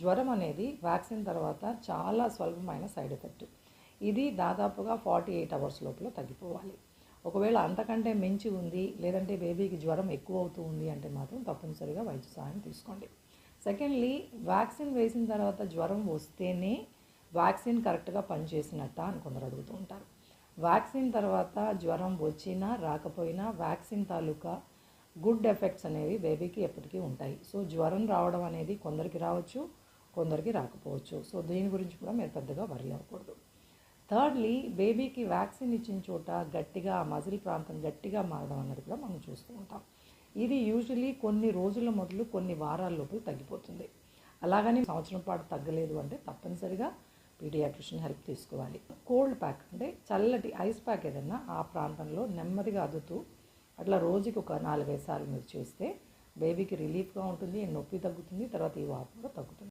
జ్వరం అనేది వ్యాక్సిన్ తర్వాత చాలా స్వల్పమైన సైడ్ ఎఫెక్ట్. ఇది దాదాపుగా ఫార్టీ ఎయిట్ అవర్స్ లోపల తగ్గిపోవాలి. ఒకవేళ అంతకంటే మించి ఉంది లేదంటే బేబీకి జ్వరం ఎక్కువ అవుతూ ఉంది అంటే మాత్రం తప్పనిసరిగా వైద్య సహాయం తీసుకోండి. సెకండ్లీ వ్యాక్సిన్ వేసిన తర్వాత జ్వరం వస్తేనే వ్యాక్సిన్ కరెక్ట్గా పనిచేసినట్ట అని కొందరు అడుగుతూ ఉంటారు. వ్యాక్సిన్ తర్వాత జ్వరం వచ్చినా రాకపోయినా వ్యాక్సిన్ తాలూకా గుడ్ ఎఫెక్ట్స్ అనేవి బేబీకి ఎప్పటికీ ఉంటాయి. సో జ్వరం రావడం అనేది కొందరికి రావచ్చు కొందరికి రాకపోవచ్చు. సో దీని గురించి కూడా మీరు పెద్దగా వరి అవ్వకూడదు. థర్డ్లీ బేబీకి వ్యాక్సిన్ ఇచ్చిన చోట గట్టిగా ఆ మజిల్ ప్రాంతం గట్టిగా మారడం అనేది కూడా మనం చూస్తూ ఉంటాం. ఇది యూజువలీ కొన్ని రోజుల మొదలు కొన్ని వారాల లోపల తగ్గిపోతుంది. అలాగని సంవత్సరం పాటు తగ్గలేదు అంటే తప్పనిసరిగా పీడియాట్రిషన్ హెల్ప్ తీసుకోవాలి. కోల్డ్ ప్యాక్ అంటే చల్లటి ఐస్ ప్యాక్ ఏదన్నా ఆ ప్రాంతంలో నెమ్మదిగా అదుతూ అట్లా రోజుకి ఒక నాలుగైదు సార్లు మీరు చేస్తే బేబీకి రిలీఫ్గా ఉంటుంది నొప్పి తగ్గుతుంది తర్వాత ఈ వాపు కూడా తగ్గుతుంది.